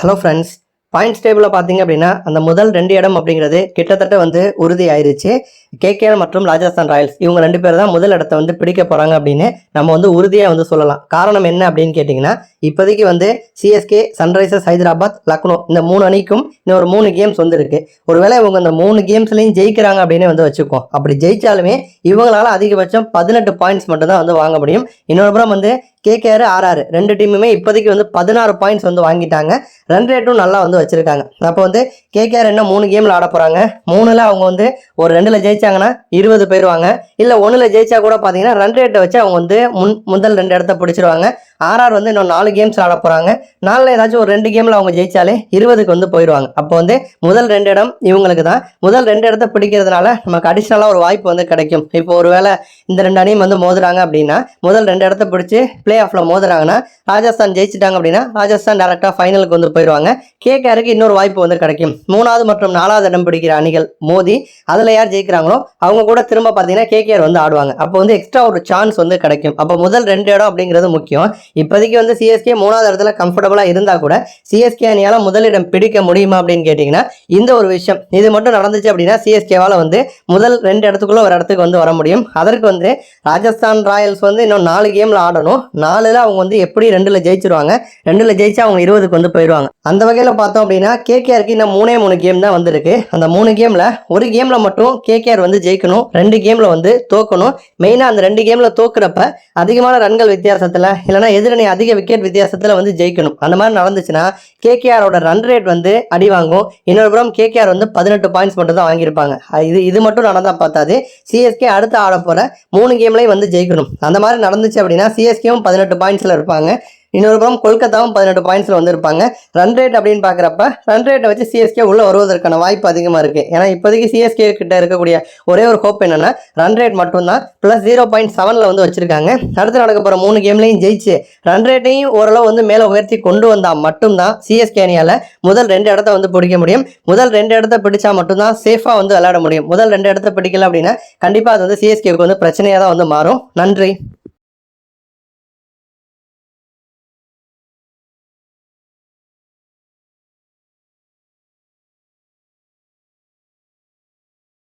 Hello friends points டேபிளில் பார்த்தீங்க அப்படின்னா அந்த முதல் ரெண்டு இடம் அப்படிங்கிறது கிட்டத்தட்ட வந்து உறுதி ஆயிருச்சு கேகேஆர் மற்றும் ராஜஸ்தான் ராயல்ஸ் இவங்க ரெண்டு பேர் தான் முதல் இடத்த வந்து பிடிக்க போகிறாங்க அப்படின்னு நம்ம வந்து உறுதியாக வந்து சொல்லலாம். காரணம் என்ன அப்படின்னு கேட்டிங்கன்னா இப்போதைக்கு வந்து சிஎஸ்கே சன்ரைசர்ஸ் ஹைதராபாத் லக்னோ இந்த மூணு அணிக்கும் இன்னும் ஒரு மூணு கேம்ஸ் வந்து இருக்கு. ஒருவேளை இவங்க இந்த மூணு கேம்ஸ்லையும் ஜெயிக்கிறாங்க அப்படின்னு வந்து வச்சுக்கோம். அப்படி ஜெயிச்சாலுமே இவங்களால அதிகபட்சம் பதினெட்டு பாயிண்ட்ஸ் மட்டும்தான் வந்து வாங்க முடியும். இன்னொரு புறம் வந்து கேகேஆர் ஆர்ஆர் ரெண்டு டீமுமே இப்போதைக்கு வந்து பதினாறு பாயிண்ட்ஸ் வந்து வாங்கிட்டாங்க. ரன் ரேட்டும் நல்லா வந்து வச்சுருக்காங்க. அப்போ வந்து கேகேஆர் என்ன மூணு கேமில் ஆட போகிறாங்க மூணில் அவங்க வந்து ஒரு ரெண்டில் ஜெயிச்சாங்கன்னா இருபது போயிடுவாங்க இல்லை ஒன்றில் ஜெயிச்சா கூட பார்த்தீங்கன்னா ரன் ரேட்டை வச்சு அவங்க வந்து முன் முதல் ரெண்டு இடத்த பிடிச்சிருவாங்க. ஆர்ஆர் வந்து இன்னும் நாலு கேம்ஸ் ஆட போகிறாங்க நாளில் ஏதாச்சும் ஒரு ரெண்டு கேமில் அவங்க ஜெயிச்சாலே இருபதுக்கு வந்து போயிடுவாங்க. அப்போ வந்து முதல் ரெண்டு இடம் இவங்களுக்கு தான். முதல் ரெண்டு இடத்த பிடிக்கிறதுனால நமக்கு அடிஷ்னலாக ஒரு வாய்ப்பு வந்து கிடைக்கும். இப்போ ஒரு வேளை இந்த ரெண்டு அணியும் வந்து மோதுறாங்க அப்படின்னா முதல் ரெண்டு இடத்த பிடிச்சி பிளே ஆஃபில் மோதுறாங்கன்னா ராஜஸ்தான் ஜெயிச்சிட்டாங்க அப்படின்னா ராஜஸ்தான் டேரெக்டாக ஃபைனலுக்கு வந்து போயிடுவாங்க. கேகேஆருக்கு இன்னொரு வாய்ப்பு வந்து கிடைக்கும். மூணாவது மற்றும் நாலாவது இடம் பிடிக்கிற அணிகள் மோதி அதில் யார் ஜெயிக்கிறாங்களோ அவங்க கூட திரும்ப பார்த்தீங்கன்னா கேகேஆர் வந்து ஆடுவாங்க. அப்போ வந்து எக்ஸ்ட்ரா ஒரு சான்ஸ் வந்து கிடைக்கும். அப்போ முதல் ரெண்டு இடம் அப்படிங்கிறது முக்கியம். இப்போதைக்கு வந்து சிஎஸ்கே மூணாவது இடத்துல கம்ஃபர்டபுளாக இருந்தால் கூட சிஎஸ்கே அணியால் முதலிடம் பிடிக்க முடியுமா அப்படின்னு கேட்டிங்கன்னா இந்த ஒரு விஷயம். இது மட்டும் நடந்துச்சு அப்படின்னா சிஎஸ்கேவால் வந்து முதல் ரெண்டு இடத்துக்குள்ள ஒரு இடத்துக்கு வந்து வர முடியும். அதற்கு வந்து ராஜஸ்தான் ராயல்ஸ் வந்து இன்னும் நாலு கேமில் ஆடணும். நாலில் அவங்க வந்து எப்படி ரெண்டில் ஜெயிச்சிருவாங்க? ரெண்டில் ஜெயிச்சா அவங்க இருபதுக்கு வந்து போயிடுவாங்க. அந்த வகையில் பார்த்தோம் அப்படின்னா கேகேஆருக்கு இன்னும் மூணே மூணு கேம் தான் வந்திருக்கு. அந்த மூணு கேமில் ஒரு கேமில் மட்டும் கேகேஆர் வந்து ஜெயிக்கணும். ரெண்டு கேமில் வந்து தோக்கணும். மெயினாக அந்த ரெண்டு கேமில் தோக்குறப்ப அதிகமான ரன்கள் வித்தியாசத்தில் இல்லைனா எதிரணி அதிக விக்கெட் வித்தியாசத்தில் வந்து ஜெயிக்கணும். அந்த மாதிரி நடந்துச்சுன்னா கேகேஆரோட ரன் ரேட் வந்து அடி வாங்கும். இன்னொரு புறம் கேகேஆர் வந்து பதினெட்டு பாயிண்ட்ஸ் மட்டும் தான் வாங்கியிருப்பாங்க. இது இது மட்டும் நடந்தால் பார்த்தாது சிஎஸ்கே அடுத்து ஆட போகிற மூணு கேம்லையும் வந்து ஜெயிக்கணும். அந்த மாதிரி நடந்துச்சு அப்படின்னா சிஎஸ்கேவும் பதினெட்டு பாயிண்ட்ஸில் இருப்பாங்க. இன்னொரு புறம் கொல்கத்தாவும் பதினெட்டு பாயிண்ட்ஸில் வந்திருப்பாங்க. ரன் ரேட் அப்படின்னு பார்க்குறப்ப ரன் ரேட்டை வச்சு சிஎஸ்கே உள்ளே வருவதற்கான வாய்ப்பு அதிகமாக இருக்குது ஏன்னா இப்போதைக்கு சிஎஸ்கே கிட்ட இருக்கக்கூடிய ஒரே ஒரு ஹோப் என்னென்னா ரன் ரேட் மட்டும்தான். ப்ளஸ் ஜீரோ பாயிண்ட் செவனில் வந்து வச்சுருக்காங்க. அடுத்து நடக்க போகிற மூணு கேம்லையும் ஜெயிச்சு ரன் ரேட்டையும் ஓரளவு வந்து மேலே உயர்த்தி கொண்டு வந்தால் மட்டும்தான் சிஎஸ்கே அணியால் முதல் ரெண்டு இடத்த வந்து பிடிக்க முடியும். முதல் ரெண்டு இடத்த பிடிச்சா மட்டும்தான் சேஃபாக வந்து விளையாட முடியும். முதல் ரெண்டு இடத்த பிடிக்கல அப்படின்னா கண்டிப்பாக அது வந்து சிஎஸ்கேவுக்கு வந்து பிரச்சனையாக தான் வந்து மாறும். நன்றி.